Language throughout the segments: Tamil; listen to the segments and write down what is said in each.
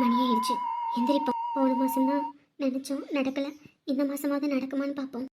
மணி ஆயிடுச்சு எந்திரிப்பா போன மாசம்தான் நினைச்சோம் நடக்கல. இந்த மாசமாவது நடக்குமான்னு பார்ப்போம்.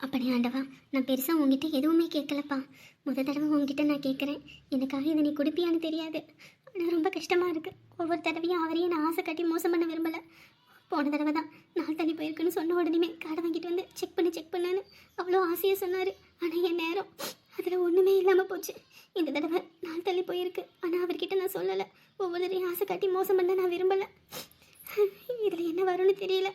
அப்படி ஆண்டவா நான் பெருசாக உங்ககிட்ட எதுவுமே கேட்கலப்பா. முத தடவை உங்ககிட்ட நான் கேட்குறேன். எனக்காக இதை நீ குடிப்பியான்னு தெரியாது. ஆனால் ரொம்ப கஷ்டமாக இருக்குது ஒவ்வொரு தடவையும் அவரையும் நான் ஆசை காட்டி மோசம் பண்ண விரும்பலை. போன தடவை தான் நாள் தண்ணி போயிருக்குன்னு சொன்ன உடனே கார்டை வாங்கிட்டு வந்து செக் பண்ணு செக் பண்ணுன்னு அவ்வளோ ஆசையாக சொன்னார். ஆனால் என் நேரம் அதில் ஒன்றுமே இல்லாமல் போச்சு. இந்த தடவை நாள் தள்ளி போயிருக்கு. ஆனால் அவர்கிட்ட நான் சொல்லலை. ஒவ்வொரு தடவையும் ஆசை காட்டி மோசம் பண்ண நான் விரும்பலை. இதில் என்ன வரும்னு தெரியல.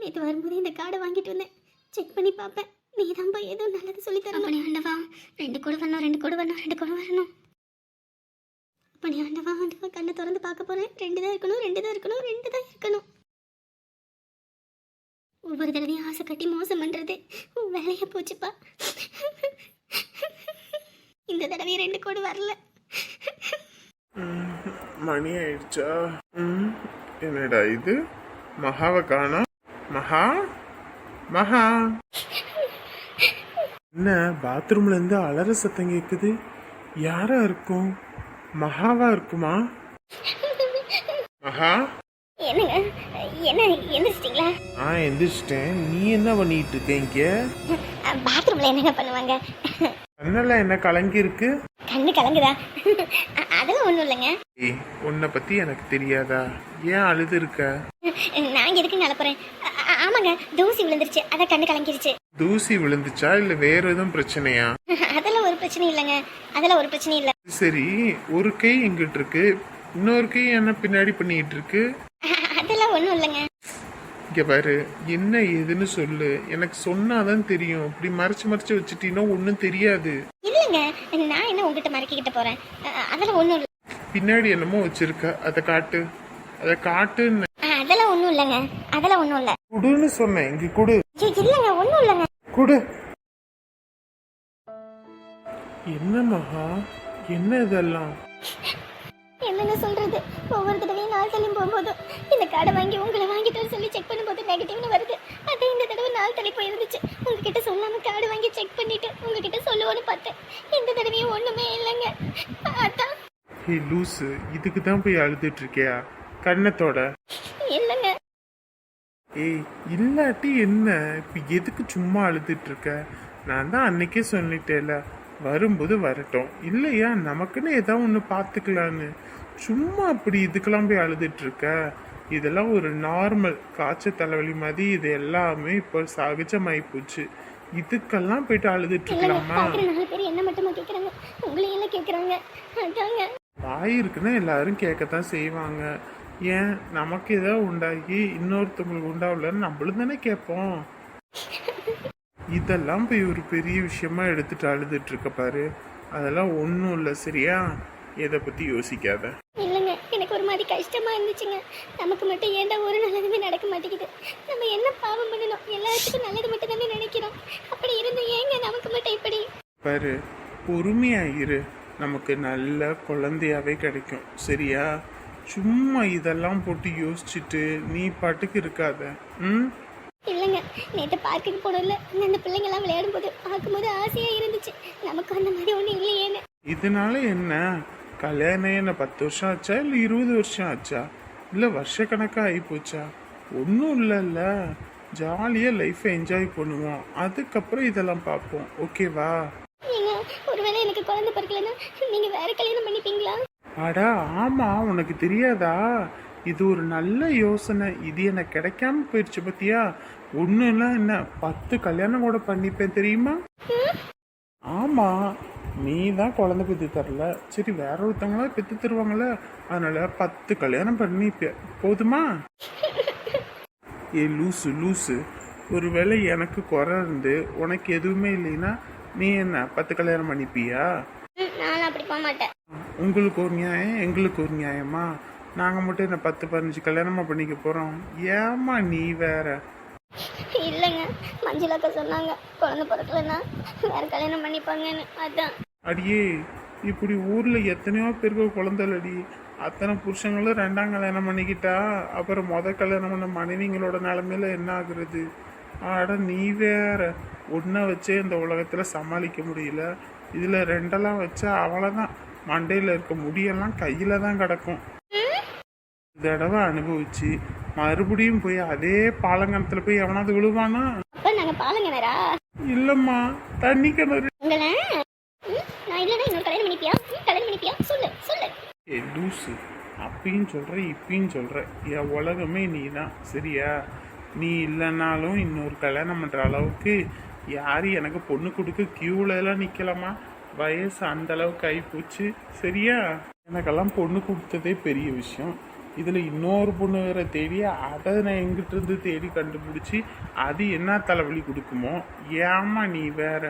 நேற்று வரும்போது இந்த கார்டை வாங்கிட்டு வந்தேன். செக் பண்ணி பார்ப்பேன். நீ தான்ப்பா ஏதோ நல்லது சொல்லி தரணும். ஆண்டவா ரெண்டு கூட வரணும் ரெண்டு கூட வரணும் ரெண்டு கூட வரணும். அப்படி ஆண்டவா ஆண்டவா கண்ணை திறந்து பார்க்க போறேன். ரெண்டு தான் இருக்கணும் ரெண்டு தான் இருக்கணும் ரெண்டு தான் இருக்கணும். ஒவ்வொரு தடவையும் ஆசை கட்டி மோசம் பண்றது உன் வேலையா போச்சுப்பா. இந்த தடவை ரெண்டு கோடு வரல. மணி ஆயிடுச்சா? என்னடா இது? மகாவை காணோம் மகா? மகா? என்ன பாத்ரூம்ல இருந்து அலற சத்தம் கேக்குது? யாரா இருக்கும்? மகாவா இருக்குமா? மகா? என்னங்க? என்ன எந்திரிச்சிட்டிங்களா? ஆ எந்திரிச்சிட்டேன். நீ என்ன பண்ணிட்டு இருக்க இங்க? பாத்ரூம்ல என்னங்க பண்ணுவாங்க? கண்ணெல்லாம் என்ன கலங்கி இருக்கு கண்ணு கலங்குதா? அதெல்லாம் ஒன்றும் இல்லைங்க. ஏய் உன்னை பத்தி எனக்கு தெரியாதா? ஏன் அழுது இருக்க நான் எதுக்குங்க அனுப்புறேன் ஆமாங்க தூசி விழுந்துருச்சு. அதான் கண்ணு கலங்கிருச்சு. தூசி விழுந்துச்சா? இல்ல வேற எதுவும் பிரச்சனையா? அதெல்லாம் ஒரு பிரச்சனை இல்லைங்க. அதெல்லாம் ஒரு பிரச்சனை இல்லை. சரி ஒரு கை எங்கிட்டு இருக்கு இன்னொரு கை என்ன பின்னாடி பண்ணிட்டு இருக்கு அதெல்லாம் ஒன்றும் இல்லைங்க. இங்க பாரு என்ன ஏதுன்னு சொல்லு. எனக்கு சொன்னாதான் தெரியும். இப்படி மறைச்சு மறைச்சு வச்சுட்டீங்கன்னா ஒன்றும் தெரியாது. இல்லைங்க. நான் என்ன உங்ககிட்ட மறக்கிக்கிட்ட போறேன்? அதெல்லாம் ஒன்றும் இல்லை. பின்னாடி என்னமோ வச்சிருக்க. அதை காட்டு. அதை காட்டுன்னு. அதெல்லாம் ஒன்றும் இல்லைங்க. அதெல்லாம் ஒன்றும் இல்லை. குடுன்னு சொன்னேன். இங்க குடு. இல்லைங்க. ஒன்றும் இல்லைங்க. குடு. என்ன மகா? என்ன இதெல்லாம்? ஒவ்வொரு தடவையும் நாள் தள்ளி போகும்போது இந்த கார்டை வாங்கி உங்களை வாங்கிட்டு சொல்லி செக் பண்ணும்போது நெகட்டிவ்னு வருது. அதே இந்த தடவை நாள் தள்ளி போயிருந்துச்சு. உங்ககிட்ட சொல்லாம கார்டு வாங்கி செக் பண்ணிட்டு உங்ககிட்ட சொல்லுவோன்னு பார்த்தேன். இந்த தடவையும் ஒண்ணுமே இல்லைங்க. அதான். ஹே லூசு இதுக்கு தான் போய் அழுதுட்டு இருக்கியா கண்ணத்தோட. இல்லைங்க. ஏய் இல்லாட்டி என்ன? இப்ப எதுக்கு சும்மா அழுதுட்டு இருக்க நான் தான் அன்னைக்கே சொல்லிட்டேல. வரும்போது வரட்டும். இல்லையா? நமக்குன்னு ஏதாவது ஒன்று பார்த்துக்கலான்னு சும்மா அப்படி இதுக்கெல்லாம் போய் அழுதுட்டு இருக்க இதெல்லாம் ஒரு நார்மல் காய்ச்சல் தலைவலி மாதிரி இது எல்லாமே இப்போ சகஜமாயி போச்சு. இதுக்கெல்லாம் போயிட்டு அழுதுட்டு இருக்கலாமா வாய் இருக்குன்னா எல்லாரும் கேட்கத்தான் செய்வாங்க. ஏன்? நமக்கு ஏதாவது உண்டாகி இன்னொருத்தவங்களுக்கு உண்டாகலன்னு நம்மளும் தானே கேட்போம் இதெல்லாம் போய் ஒரு பெரிய விஷயமா எடுத்துட்டு அழுதுட்டு இருக்க பாரு. அதெல்லாம் ஒன்றும் இல்லை சரியா? எதை பற்றி யோசிக்காத. இல்லைங்க எனக்கு ஒரு மாதிரி கஷ்டமா இருந்துச்சுங்க. நமக்கு மட்டும் ஏன்டா ஒரு நல்லதுமே நடக்க மாட்டேங்குது. நம்ம என்ன பாவம் பண்ணணும்? எல்லாத்துக்கும் நல்லது மட்டும் தானே நினைக்கிறோம். அப்படி இருந்து ஏங்க நமக்கு மட்டும் இப்படி? பாரு பொறுமையா இரு. நமக்கு நல்ல குழந்தையாவே கிடைக்கும் சரியா? சும்மா இதெல்லாம் போட்டு யோசிச்சுட்டு நீ பாட்டுக்கு இருக்காத ம்? இல்லைங்க நேற்று பார்க்குக்கு போனோம்ல அங்கே அந்த பிள்ளைங்கெல்லாம் விளையாடும் போது பார்க்கும்போது ஆசையாக இருந்துச்சு. நமக்கு அந்த மாதிரி ஒன்றும் இல்லையேன்னு. இதனால என்ன? கல்யாணம் என்ன பத்து வருஷம் ஆச்சா இல்லை இருபது வருஷம் ஆச்சா? இல்லை வருஷக்கணக்காக ஆகி போச்சா? ஒன்றும் இல்லைல்ல. ஜாலியாக லைஃப்பை என்ஜாய் பண்ணுவோம். அதுக்கப்புறம் இதெல்லாம் பார்ப்போம். ஓகேவா ஏங்க ஒருவேளை எனக்கு குழந்தை பிறக்கலன்னா நீங்கள் வேற கல்யாணம் பண்ணிப்பீங்களா? அடா ஆமாம் உனக்கு தெரியாதா? இது ஒரு நல்ல யோசனை. இது எனக்கு கிடைக்காம போயிடுச்சு பத்தியா? ஒன்றுன்னா என்ன? பத்து கல்யாணம் கூட பண்ணிப்பேன் தெரியுமா? ஆமாம் நீ தான் குழந்தை பெற்று தரல. சரி வேற ஒருத்தவங்களா பெற்று தருவாங்கல்ல அதனால பத்து கல்யாணம் பண்ணிப்பேன். போதுமா? ஏ லூசு லூசு. ஒருவேளை எனக்கு குறை இருந்து உனக்கு எதுவுமே இல்லைன்னா நீ என்ன பத்து கல்யாணம் பண்ணிப்பியா? உங்களுக்கு ஒரு நியாயம் எங்களுக்கு ஒரு நியாயமா? நாங்கள் மட்டும் என்ன பத்து பதினஞ்சு கல்யாணமா பண்ணிக்க போகிறோம் ஏம்மா நீ வேற? இல்லைங்க. மஞ்சளாக்கா சொன்னாங்க. குழந்தை பிறக்கலன்னா வேற கல்யாணம் பண்ணிப்பாங்கன்னு. அதான். அடியே இப்படி ஊரில் எத்தனையோ பேருக்கு குழந்தைலடி அத்தனை புருஷங்களும் ரெண்டாம் கல்யாணம் பண்ணிக்கிட்டா அப்புறம் முத கல்யாணம் பண்ண மனைவிங்களோட நிலமையில என்ன ஆகுறது? ஆட நீ வேற. ஒன்றை வச்சே இந்த உலகத்தில் சமாளிக்க முடியல. இதில் ரெண்டெல்லாம் வச்சா அவ்வளோதான் மண்டையில் இருக்க முடியெல்லாம் கையில் தான் கிடக்கும். இந்த தடவை அனுபவிச்சு மறுபடியும் போய் அதே பாலங்கணத்தில் போய் எவனாவது விழுவானா? அப்போ பாலங்கனரா இல்லைம்மா தண்ணி கிணறு. உங்களை? நான் இல்லைன்னா இன்னொரு கல்யாணம் பண்ணிப்பியா? ம், கல்யாணம் பண்ணிப்பியா? சொல்லு சொல்லு. ஏ லூசு. அப்பயும் சொல்கிற இப்பயும் சொல்கிற என் உலகமே நீ தான் சரியா? நீ இல்லைனாலும் இன்னொரு கல்யாணம் பண்ணுற அளவுக்கு யார் எனக்கு பொண்ணு கொடுக்க க்யூவில் எல்லாம் நிற்கலாமா வயசு அந்த அளவுக்கு ஆகிப்போச்சு சரியா? எனக்கெல்லாம் பொண்ணு கொடுத்ததே பெரிய விஷயம். இதில் இன்னொரு பொண்ணு வேற தேடி அதை நான் எங்கிட்ட இருந்து தேடி கண்டுபிடிச்சி அது என்ன தலைவலி கொடுக்குமோ ஏமா நீ வேற?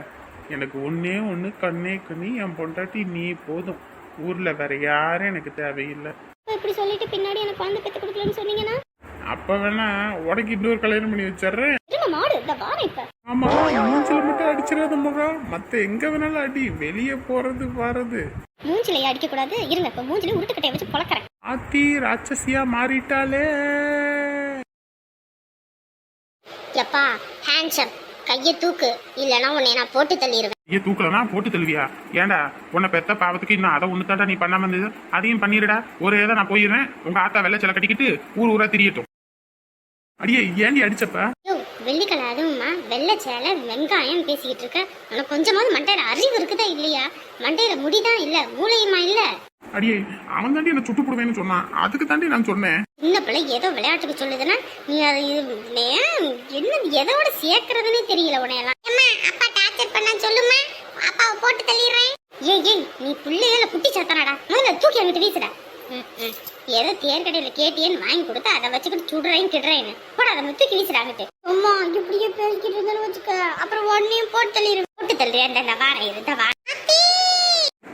எனக்கு ஒன்றே ஒன்று கண்ணே கண்ணி என் பொண்டாட்டி நீ போதும். ஊரில் வேற யாரும் எனக்கு தேவையில்லை. இப்போ இப்படி சொல்லிட்டு பின்னாடி எனக்கு குழந்தை பெற்று கொடுக்கலன்னு சொன்னீங்கன்னா? அப்போ வேணா உனக்கு இன்னொரு கல்யாணம் பண்ணி வச்சிடுறேன். ஆமா மூஞ்சில மட்டும் அடிச்சிடாத முகம் மற்ற எங்க வேணாலும் அடி வெளியே போறது வர்றது. மூஞ்சிலையே அடிக்கக்கூடாது. இருங்க இப்போ மூஞ்சிலே உருட்டுக்கட்டையை வச்சு பொழக்கிறேன். ஆத்தி ராட்சசியா மாறிட்டாளே. எப்பா ஹேண்ட்ஸப் கையை தூக்கு. இல்லைன்னா உன்னை நான் போட்டு தள்ளிடுவேன் ஐயா தூக்கலனா போட்டு தள்ளுவியா? ஏன்டா உன்னை பெத்த பாவத்துக்கு இன்னும் அதை ஒன்று தாண்டா நீ பண்ணாம இருந்தது? அதையும் பண்ணிடுடா ஒரே தான் நான் போயிடுறேன் உங்க ஆத்தா வெள்ளச்சலை கட்டிக்கிட்டு ஊர் ஊரா திரியட்டும். அடியே ஏண்டி அடிச்சப்ப? வெள்ளிக்கலை அதுவும்மா. வெள்ளை சேலை வெங்காயம் பேசிக்கிட்டு இருக்க. உனக்கு கொஞ்சமாவது மண்டையில அறிவு இருக்குதா இல்லையா? மண்டையில முடிதான் இல்ல மூளையுமா இல்ல? அடியே அவன் தாண்டி என்ன சுட்டு போடுவேன்னு சொன்னான் அதுக்கு தாண்டி நான் சொன்னேன். சின்ன பிள்ளை ஏதோ விளையாட்டுக்கு சொல்லுதுன்னா நீ அது இது என்ன எதோட சேர்க்கறதுன்னே தெரியல உனையெல்லாம் அம்மா அப்பா டார்ச்சர் பண்ண சொல்லுமா? அப்பாவை போட்டு தள்ளிடுறேன். ஏய் ஏய் நீ புள்ளையில குட்டி சத்தனடா. முதல்ல தூக்கி அங்கிட்டு வீசுடா. ஏதோ தேர்கடையில் கேட்டியன்னு வாங்கி கொடுத்தா அதை வச்சுக்கிட்டு சுடுறேன் கிடுறேன்னு போட அதை தூக்கி வீசுடா அங்கிட்டு அம்மா இப்படியே பேசிக்கிட்டு இருந்தாலும் வச்சுக்க. அப்புறம் ஒன்னையும் போட்டு தள்ளிடு. போட்டு தள்ளுறியா இந்த வாரம் இருந்த வாரம்.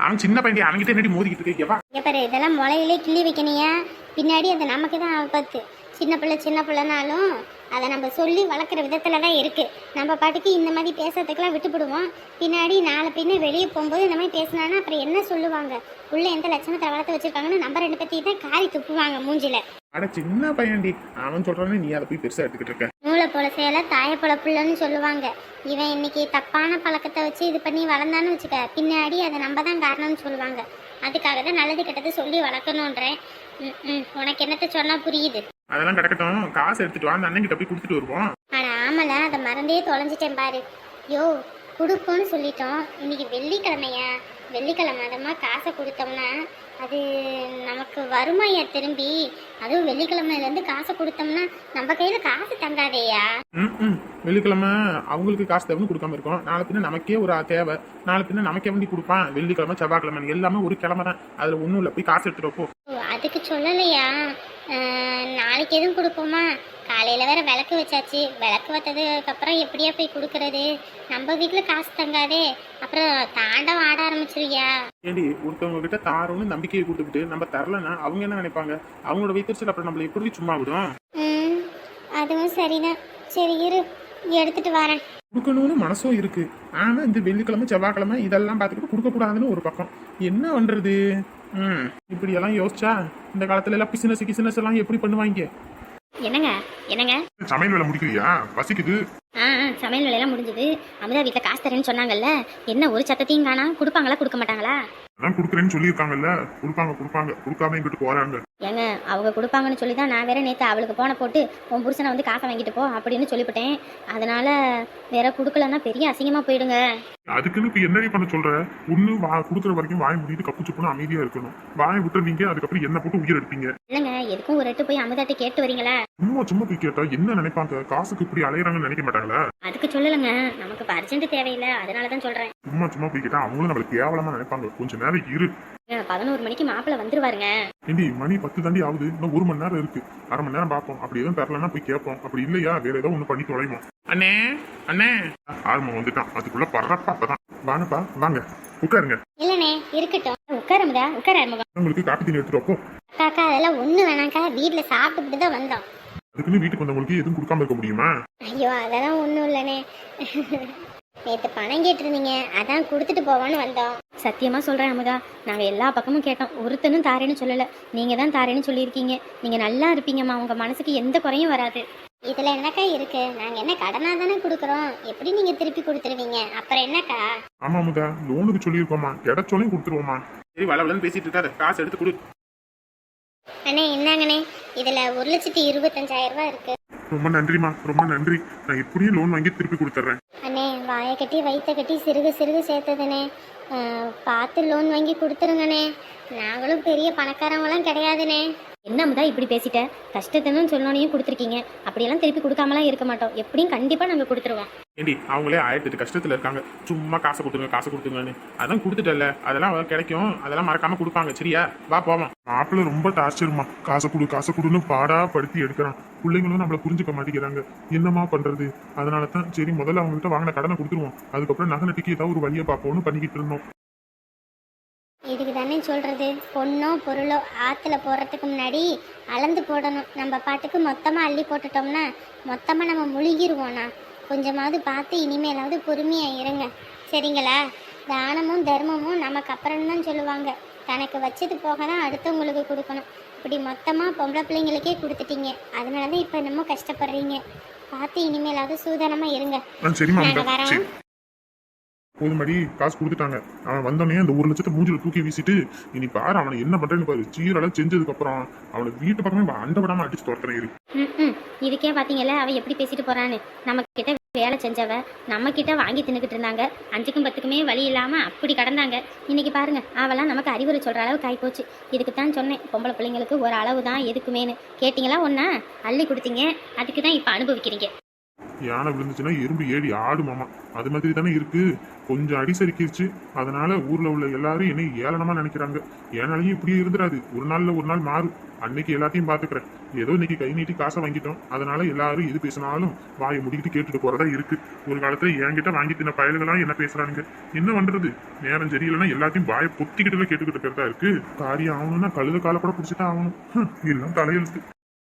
அவன் சின்ன பையன் அவன்கிட்ட என்னடி மோதிக்கிட்டு இருக்கேவா பாரு இதெல்லாம் முளையிலே கிள்ளி வைக்கணியா பின்னாடி அது நமக்கு தான் ஆபத்து. சின்ன பிள்ளை சின்ன பிள்ளைனாலும் அதை நம்ம சொல்லி வளர்க்குற விதத்துல தான் இருக்கு. நம்ம பாட்டுக்கு இந்த மாதிரி பேசுறதுக்கெல்லாம் விட்டுப்பிடுவோம். பின்னாடி நாளை பின்ன வெளியே போகும்போது இந்த மாதிரி பேசினான்னா அப்புறம் என்ன சொல்லுவாங்க? உள்ள எந்த லட்சணத்தை வளர்த்து வச்சிருக்காங்கன்னு நம்ம ரெண்டு பத்தி தான் காரி துப்புவாங்க மூஞ்சில. அட சின்ன பையன்டி. அவன் சொல்றானே நீ அதை போய் பெருசா எடுத்துக்கிட்டு இருக்க. நூலை போல சேலை தாய போல புள்ளன்னு சொல்லுவாங்க. இவன் இன்னைக்கு தப்பான பழக்கத்தை வச்சு இது பண்ணி வளர்ந்தான்னு வச்சுக்க பின்னாடி அதை நம்ம தான் காரணம்னு சொல்லுவாங்க. அதுக்காக தான் நல்லது கெட்டது சொல்லி வளர்க்கணுன்றேன். உனக்கு என்னத்த சொன்னா புரியுது. அதெல்லாம் கிடக்கட்டும். காசு எடுத்துட்டு வா அந்த அண்ணன் போய் கொடுத்துட்டு வருவோம். அட ஆமல அதை மறந்தே தொலைஞ்சிட்டேன் பாரு. யோ கொடுப்போன்னு சொல்லிட்டோம். இன்னைக்கு வெள்ளிக்கிழமையா? வெள்ளிக்கிழமை அதமா காசை கொடுத்தோம்னா அது நமக்கு வருமாயா திரும்பி அதுவும் வெள்ளிக்கிழமையிலேருந்து காசை கொடுத்தோம்னா நம்ம கையில் காசு தங்காதேயா? ம், வெள்ளிக்கிழமை அவங்களுக்கு காசு தேவைன்னு கொடுக்காம இருக்கோம். நாளை பின்ன நமக்கே ஒரு தேவை. நாளை பின்ன நமக்கே வண்டி கொடுப்பான். வெள்ளிக்கிழமை செவ்வாய்க்கிழமை எல்லாமே ஒரு கிழமை தான் அதுல ஒண்ணும் இல்லை. போய் காசு எடுத்துட்டு போ. அதுக்கு சொல்லலையா? நாளைக்கு எதுவும் கொடுப்போமா? காலையில வேற விளக்கு வச்சாச்சு. விளக்கு வச்சதுக்கு அப்புறம் எப்படியா போய் கொடுக்கறது? நம்ம வீட்டுல காசு தங்காதே. அப்புறம் தாண்டம் ஆட ஆரம்பிச்சிருவியா? ஏண்டி ஒருத்தவங்க கிட்ட தாரோன்னு நம்பிக்கையை கொடுத்துக்கிட்டு நம்ம தரலன்னா அவங்க என்ன நினைப்பாங்க? அவங்களோட வைத்தறிச்சல் அப்புறம் நம்மள எப்படி சும்மா விடும்? அதுவும் சரிதான். சரி இரு. எடுத்துட்டு வரேன். கொடுக்கணும்னு மனசும் இருக்கு. ஆனா இந்த வெள்ளிக்கிழமை செவ்வாய்க்கிழமை இதெல்லாம் பார்த்துக்கிட்டு கொடுக்க கூடாதுன்னு ஒரு பக்கம். என்ன பண்றது? ம். இப்படி எல்லாம் யோசிச்சா இந்த காலத்துல எல்லாம் பிசினஸ் கிசினஸ் எல்லாம் எப்படி பண்ணுவாங்க? என்னங்க? என்னங்க? சமையல் வேலை முடிக்கலையா? பசிக்குது. ஆ ஆ, சமையல் வேலையெல்லாம் முடிஞ்சது. அமுதா வீட்டில் காசு தரேன்னு சொன்னாங்கல்ல. என்ன ஒரு சத்தத்தையும் காணா? கொடுப்பாங்களா கொடுக்க மாட்டாங்களா? அதான் கொடுக்குறேன்னு சொல்லியிருக்காங்கல்ல. கொடுப்பாங்க கொடுப்பாங்க. கொடுக்காம எங்கிட்டு போறாங்க? ஏங்க அவங்க கொடுப்பாங்கன்னு சொல்லி தான் நான் வேற நேற்று அவளுக்கு போன போட்டு உன் புருஷனை வந்து காசை வாங்கிட்டு போ அப்படின்னு சொல்லிவிட்டேன். அதனால வேற கொடுக்கலன்னா பெரிய அசிங்கமாக போயிடுங்க. அதுக்குன்னு இப்ப என்னடி பண்ண சொல்ற? ஒண்ணு வா கொடுக்குற வரைக்கும் வாய் முடிட்டு கப்பு சுப்புன்னு அமைதியா இருக்கணும். வாயை விட்டு நீங்க அதுக்கப்புறம் என்ன போட்டு உயிர் எடுப்பீங்க. இல்லைங்க எதுக்கும் ஒரு எட்டு போய் அமுதாட்ட கேட்டு வரீங்களா? சும்மா சும்மா போய் கேட்டா என்ன நினைப்பாங்க? காசுக்கு இப்படி அலையறாங்கன்னு நினைக்க மாட்டாங்களா? அதுக்கு சொல்லலைங்க. நமக்கு இப்போ அர்ஜென்ட் தேவையில்லை. அதனால தான் சொல்கிறேன் சும்மா சும்மா போய் கேட்டா அவங்களும் நம்மளுக்கு கேவலமா நினைப்பாங்க. கொஞ்ச நேரம் இரு. பதினோரு மணிக்கு மாப்பிள்ளை வந்துருவாருங்க. ஏண்டி மணி பத்து தாண்டி ஆகுது. இன்னும் ஒரு மணி நேரம் இருக்கு. அரை மணி நேரம் பார்ப்போம். அப்படி எதுவும் தரலன்னா போய் கேட்போம். அப்படி இல்லையா? வேற ஏதோ ஒண்ணு பண்ணி தொலைவோம். அண்ணே அண்ணே. ஆர்மம் வந்துட்டான். அதுக்குள்ள பறப்பா அப்பதான். வாங்கப்பா வாங்க. உட்காருங்க. இல்லைண்ணே இருக்கட்டும். உட்கார அமுதா. உட்கார அமுகம் உங்களுக்கு காப்பி தண்ணி எடுத்துட்டு அக்காக்கா அதெல்லாம் ஒன்றும் வேணாக்கா வீட்டில் சாப்பிட்டுட்டு தான் வந்தோம். அதுக்குன்னு வீட்டுக்கு வந்தவங்களுக்கு எதுவும் கொடுக்காம இருக்க முடியுமா? ஐயோ அதெல்லாம் ஒன்றும் இல்லைண்ணே. நேற்று பணம் கேட்டிருந்தீங்க. அதான் கொடுத்துட்டு போவான்னு வந்தோம். சத்தியமாக சொல்கிறேன் அமுதா. நாங்கள் எல்லா பக்கமும் கேட்டோம். ஒருத்தனும் தாரேன்னு சொல்லலை. நீங்கள் தான் தாரேன்னு சொல்லியிருக்கீங்க. நீங்கள் நல்லா இருப்பீங்கம்மா. உங்கள் மனசுக்கு எந்த குறையும் வராது. இதுல என்னக்கா இருக்கு? நாங்க என்ன கடனா தானே கொடுக்குறோம். எப்படி நீங்க திருப்பி கொடுத்துருவீங்க? அப்புறம் என்னக்கா? ஆமா முதா லோனுக்கு சொல்லியிருக்கோமா கிடைச்சோலையும் கொடுத்துருவோமா சரி வளவலன்னு பேசிட்டு இருக்காத. காசு எடுத்து கொடு. அண்ணே என்னங்கண்ணே இதுல ஒரு லட்சத்தி இருபத்தஞ்சாயிரம் ரூபாய் இருக்கு. ரொம்ப நன்றிம்மா ரொம்ப நன்றி. நான் எப்படியும் லோன் வாங்கி திருப்பி கொடுத்துட்றேன். அண்ணே வாயை கட்டி வயிற்ற கட்டி சிறுக சிறுக சேர்த்ததுண்ணே. பார்த்து லோன் வாங்கி கொடுத்துருங்கண்ணே. நாங்களும் பெரிய பணக்காரவங்களாம் கிடையாதுண்ணே. என்னமுதா இப்படி பேசிட்ட? கஷ்டத்தைன்னு சொன்னோனையும் கொடுத்துருக்கீங்க. அப்படியெல்லாம் திருப்பி கொடுக்காமலாம் இருக்க மாட்டோம். எப்படியும் கண்டிப்பாக நாங்கள் கொடுத்துருவோம். ஏண்டி அவங்களே ஆயிரத்தி எட்டு கஷ்டத்துல இருக்காங்க. சும்மா காசை கொடுத்துருங்க காசை கொடுத்துருங்கன்னு. அதான் கொடுத்துட்டல அதெல்லாம் கிடைக்கும். அதெல்லாம் மறக்காம கொடுப்பாங்க. சரியா? வா போவோம். மாப்பிள்ள ரொம்ப டார்ச்சர்மா காசை கொடு காசை கொடுன்னு பாடா படுத்தி எடுக்கிறான். பிள்ளைங்களும் நம்மள புரிஞ்சுக்க மாட்டேங்கிறாங்க. என்னம்மா பண்றது? அதனால தான் சரி முதல்ல அவங்ககிட்ட வாங்கின கடனை கொடுத்துருவோம். அதுக்கப்புறம் நகை நட்டிக்கு ஏதாவது ஒரு வழியை பார்ப்போம்னு பண்ணிக்கிட்டு இருந்தோம். இதுக்கு தானே சொல்றது? பொண்ணோ பொருளோ ஆற்றுல போடுறதுக்கு முன்னாடி அளந்து போடணும். நம்ம பாட்டுக்கு மொத்தமாக அள்ளி போட்டுட்டோம்னா மொத்தமாக நம்ம முழுகிருவோண்ணா. கொஞ்சமாவது பார்த்து இனிமேலாவது பொறுமையாக இருங்க. சரிங்களா? தானமும் தர்மமும் நமக்கு அப்புறம் தான் சொல்லுவாங்க. தனக்கு வச்சது போக தான் அடுத்தவங்களுக்கு கொடுக்கணும். இப்படி மொத்தமாக பொம்பளை பிள்ளைங்களுக்கே கொடுத்துட்டீங்க. அதனால தான் இப்போ என்னமோ கஷ்டப்படுறீங்க. பார்த்து இனிமேலாவது சூதானமாக இருங்க. ஆ சரிம்மா போதுமடி காசு கொடுத்துட்டாங்க. அவன் வந்தோடனே அந்த ஒரு லட்சத்தை மூஞ்சில தூக்கி வீசிட்டு இனி பாரு அவனை என்ன பண்றேன்னு பாரு. சீரெல்லாம் செஞ்சதுக்கு அப்புறம் அவனை வீட்டு பக்கமே அண்டபடாம அடிச்சு துரத்துறேன் இரு. ம் ம் இதுக்கே பாத்தீங்கல்ல அவ எப்படி பேசிட்டு போறான்னு. நம்ம கிட்ட வேலை செஞ்சவ நம்ம கிட்ட வாங்கி தின்னுக்கிட்டு இருந்தாங்க. அஞ்சுக்கும் பத்துக்குமே வழி இல்லாம அப்படி கடந்தாங்க. இன்னைக்கு பாருங்க அவெல்லாம் நமக்கு அறிவுரை சொல்ற அளவுக்கு ஆயிப்போச்சு. இதுக்கு தான் சொன்னேன் பொம்பளை பிள்ளைங்களுக்கு ஒரு அளவு தான் எதுக்குமேனு கேட்டிங்களா ஒன்னா அள்ளி கொடுத்தீங்க. அதுக்கு தான் இப்போ அனுபவிக்கிறீங்க. யானை விழுந்துச்சுன்னா எறும்பு ஏடி ஆடுமாமா அது மாதிரி தானே இருக்கு. கொஞ்சம் அடி சறுக்கிருச்சு. அதனால ஊர்ல உள்ள எல்லாரும் என்னை ஏளனமா நினைக்கிறாங்க. ஏனாலையும் இப்படியே இருந்துடாது. ஒரு நாள்ல ஒரு நாள் மாறும். அன்னைக்கு எல்லாத்தையும் பாத்துக்கிறேன் ஏதோ இன்னைக்கு கை நீட்டி காசை வாங்கிட்டோம். அதனால எல்லாரும் எது பேசினாலும் வாயை முடிக்கிட்டு கேட்டுட்டு போறதா இருக்கு. ஒரு காலத்துல என்கிட்ட வாங்கி தின்ன பயல்களாம் என்ன பேசுறானுங்க? என்ன பண்றது? நேரம் சரியில்லைன்னா எல்லாத்தையும் வாயை பொத்திக்கிட்டு கேட்டுக்கிட்டு இருக்கிறதா இருக்கு? காரியம் ஆகணும்னா கழுத காலப்பட பிடிச்சிட்டா ஆகணும். எல்லாம் தலையெழுத்து.